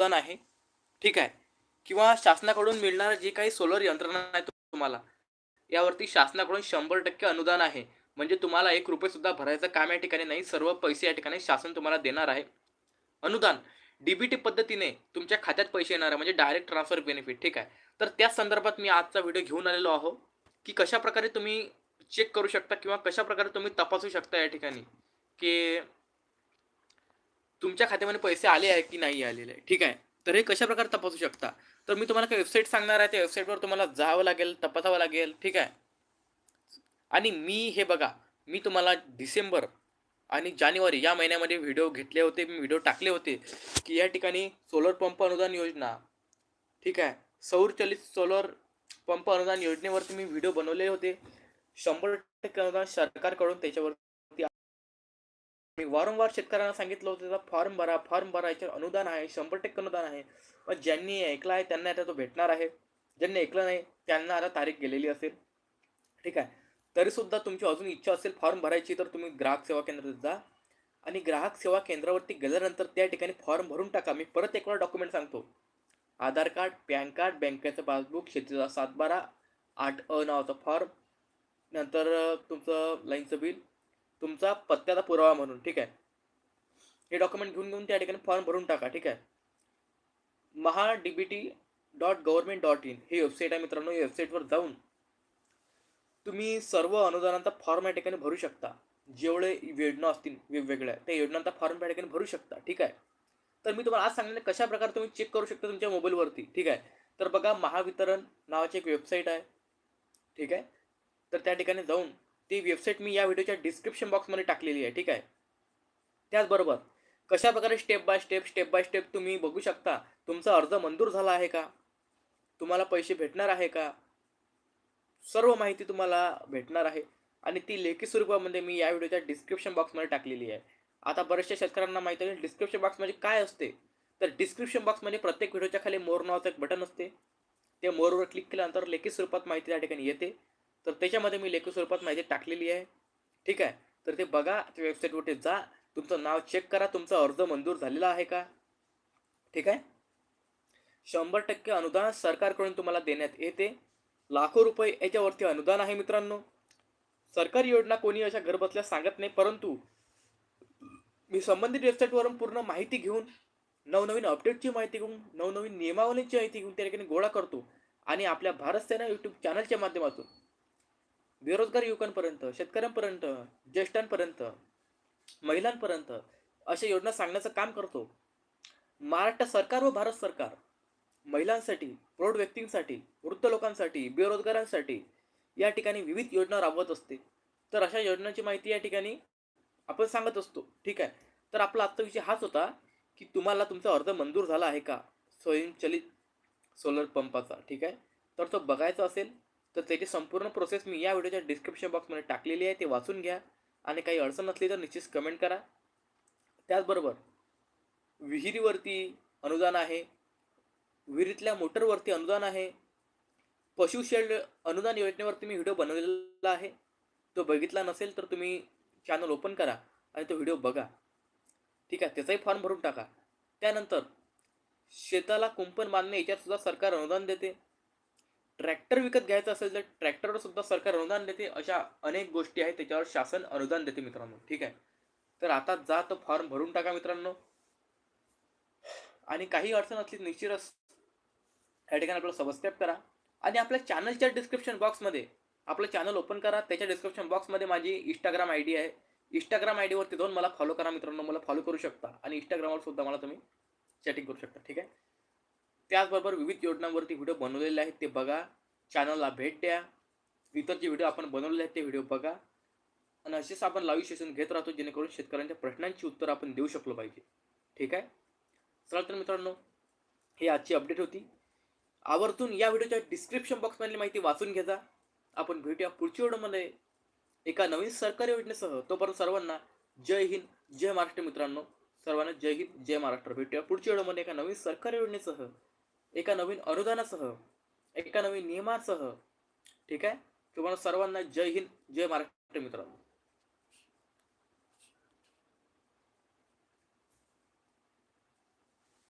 अनुदान आहे. ठीक आहे. किंवा शासनाकडून मिळणारं जे काही सोलर यंत्रणा आहे तुम्हाला यावरती शासनाकडून शंभर टक्के अनुदान आहे. म्हणजे तुम्हाला एक रुपये सुद्धा भरायचं काम या ठिकाणी नाही सर्व पैसे या ठिकाणी शासन तुम्हाला देणार आहे. अनुदान डीबीटी पद्धतीने तुमच्या खात्यात पैसे येणार आहे म्हणजे डायरेक्ट ट्रान्सफर बेनिफिट ठीक आहे. तर त्या संदर्भात मी आजचा व्हिडिओ घेऊन आलेलो आहो की कशा प्रकारे तुम्ही चेक करू शकता किंवा कशा प्रकारे तुम्ही तपासू शकता या ठिकाणी की तुमच्या खात्यामध्ये पैसे आले आहे की नाही आलेले? ठीक आहे. तर हे कशा प्रकारे तपासू शकता? तर मी तुम्हाला काही वेबसाईट सांगणार आहे. त्या वेबसाईटवर तुम्हाला जावं लागेल तपासावं लागेल. ठीक आहे? आणि मी हे बघा मी तुम्हाला डिसेंबर आणि जानेवारी या महिन्यामध्ये व्हिडिओ घेतले होते. मी व्हिडिओ टाकले होते की या ठिकाणी सोलर पंप अनुदान योजना. ठीक आहे? सौरचलित सोलर पंप अनुदान योजनेवरती मी व्हिडिओ बनवले होते. शंभर टक्के अनुदान सरकारकडून त्याच्यावर मी वारंवार शेतकऱ्यांना सांगितलं होतं त्याचा फॉर्म भरा फॉर्म भरा याच्यावर अनुदान आहे शंभर टक्के अनुदान आहे. पण ज्यांनी ऐकला आहे त्यांना आता तो भेटणार आहे. ज्यांनी ऐकलं नाही त्यांना आता तारीख गेलेली असेल. ठीक आहे? तरीसुद्धा तुमची अजून इच्छा असेल फॉर्म भरायची तर तुम्ही ग्राहक सेवा केंद्रात जा. आणि ग्राहक सेवा केंद्रावरती गेल्यानंतर त्या ठिकाणी फॉर्म भरून टाका. मी परत एक वेळा डॉक्युमेंट सांगतो. आधार कार्ड पॅन कार्ड बँकेचं पासबुक शेतीचा सातबारा आठ अ नावाचा फॉर्म नंतर तुमचं लाईनचं बिल तुमचा पत्त्याचा पुरावा म्हणून ठीक आहे? हे डॉक्युमेंट घेऊन घेऊन त्या ठिकाणी फॉर्म भरून टाका ठीक आहे? Maha D B T dot government dot in he website आहे मित्रांनो या वेबसाईटवर जाऊन तुम्ही सर्व अनुदानांचा फॉर्म या ठिकाणी भरू शकता. जेवढे योजना असतील वेगवेगळ्या त्या योजनांचा फॉर्म या ठिकाणी भरू शकता ठीक आहे? तर मी तुम्हाला आज सांगितलं कशा प्रकारे तुम्ही चेक करू शकता तुमच्या मोबाईलवरती ठीक आहे? तर बघा महावितरण नावाची एक वेबसाईट आहे ठीक आहे? तर त्या ठिकाणी जाऊन ती वेबसाईट मी या व्हिडिओच्या डिस्क्रिप्शन बॉक्समध्ये टाकलेली आहे ठीक आहे? त्याचबरोबर कशा प्रकारे step by step step by step तुम्ही बघू शकता तुमचा अर्ज मंजूर झाला आहे का? तुम्हाला पैसे भेटणार आहे का? सर्व माहिती तुम्हाला भेटणार आहे. आणि ती लेखी स्वरूपामध्ये मी या व्हिडिओच्या डिस्क्रिप्शन बॉक्समध्ये टाकलेली आहे. आता बऱ्याचशा शेतकऱ्यांना माहिती आहे डिस्क्रिप्शन बॉक्स म्हणजे काय असते? तर डिस्क्रिप्शन बॉक्समध्ये प्रत्येक व्हिडिओच्या खाली मोर नावाचं एक बटन असते. त्या मोरवर क्लिक केल्यानंतर लेखी स्वरूपात माहिती त्या ठिकाणी येते. तर त्याच्यामध्ये मी लेखी स्वरूपात माहिती टाकलेली आहे. ठीक आहे? तर ते बघा त्या वेबसाईटवरती जा. तुमचं नाव चेक करा. तुमचा अर्ज मंजूर झालेला आहे का? ठीक आहे? शंभर टक्के अनुदान सरकारकडून तुम्हाला देण्यात येते. लाखो रुपये याच्यावरती अनुदान आहे मित्रांनो. सरकारी योजना कोणी अशा घरबसल्या सांगत नाही परंतु मी संबंधित वेबसाईटवरून पूर्ण माहिती घेऊन नवनवीन अपडेटची माहिती घेऊन नवनवीन नियमावलीची माहिती घेऊन त्या ठिकाणी गोळा करतो. आणि आपल्या भारत सेना यूट्यूब चॅनलच्या माध्यमातून बेरोजगार युवकांपर्यंत शेतकऱ्यांपर्यंत ज्येष्ठांपर्यंत महिलांपर्यंत अशा योजना सांगण्याचं काम करतो. महाराष्ट्र सरकार व भारत सरकार महिलांसाठी प्रौढ व्यक्तींसाठी वृद्ध लोकांसाठी बेरोजगारांसाठी या ठिकाणी विविध योजना राबवत असते. तर अशा योजनांची माहिती या ठिकाणी आपण सांगत असतो. ठीक आहे? तर आपला आत्ता विषय हाच होता की तुम्हाला तुमचा अर्ज मंजूर झाला आहे का? स्वयंचलित सोलर पंपाचा ठीक आहे? तर तो बघायचा असेल तर त्याची संपूर्ण प्रोसेस मी या व्हिडिओच्या डिस्क्रिप्शन बॉक्समध्ये टाकलेली आहे ते वाचून घ्या. आणि काही अडचण असली तर निश्चित कमेंट करा. त्याचबरोबर विहिरीवरती अनुदान आहे. विहिरीतल्या मोटरवरती अनुदान आहे. पशुशेड अनुदान योजनेवरती मी व्हिडिओ बनवलेला आहे. तो बघितला नसेल तर तुम्ही चॅनल ओपन करा आणि तो व्हिडिओ बघा. ठीक आहे त्याचाही फॉर्म भरून टाका. त्यानंतर शेताला कुंपण बांधणे याच्यात सुद्धा सरकार अनुदान देते. ट्रॅक्टर विकत घ्यायचं असेल तर ट्रॅक्टरवर सुद्धा सरकार अनुदान देते. अशा अनेक गोष्टी आहेत त्याच्यावर शासन अनुदान देते मित्रांनो. ठीक आहे? तर आता जा तो फॉर्म भरून टाका मित्रांनो. आणि काही अडचण असली निश्चितच या ठिकाणी आपल्याला सबस्क्राईब करा. आणि आपल्या चॅनलच्या डिस्क्रिप्शन बॉक्समध्ये आपलं चॅनल ओपन करा. त्याच्या डिस्क्रिप्शन बॉक्समध्ये माझी इंस्टाग्राम आय डी आहे. इंस्टाग्राम आय डीवरती जाऊन मला फॉलो करा मित्रांनो. मला फॉलो करू शकता. आणि इंस्टाग्रामवर सुद्धा मला तुम्ही चॅटिंग करू शकता. ठीक आहे? त्याचबरोबर विविध योजनांवरती व्हिडिओ बनवलेले आहेत ते बघा. चॅनलला भेट द्या. इतर जे व्हिडिओ आपण बनवलेले आहेत ते व्हिडिओ बघा. आणि असेच आपण लाईव्ह सेशन घेत राहतो जेणेकरून शेतकऱ्यांच्या प्रश्नांची उत्तर आपण देऊ शकलो पाहिजे. ठीक आहे? चला तर मित्रांनो हे आजची अपडेट होती. आवर्जून या व्हिडिओच्या डिस्क्रिप्शन बॉक्समधली माहिती वाचून घेता आपण भेटूया पुढच्या व्हिडिओमध्ये. एका नवीन सरकारी योजनेसह. तोपर्यंत सर्वांना जय हिंद जय महाराष्ट्र मित्रांनो. सर्वांना जय हिंद जय महाराष्ट्र. भेटूया पुढच्या व्हिडिओमध्ये एका नवीन सरकारी योजनेसह. एका नवीन अनुदानासह एका नवीन नियमासह ठीक आहे? तुम्हाला सर्वांना जय हिंद जय महाराष्ट्र मित्रांनो.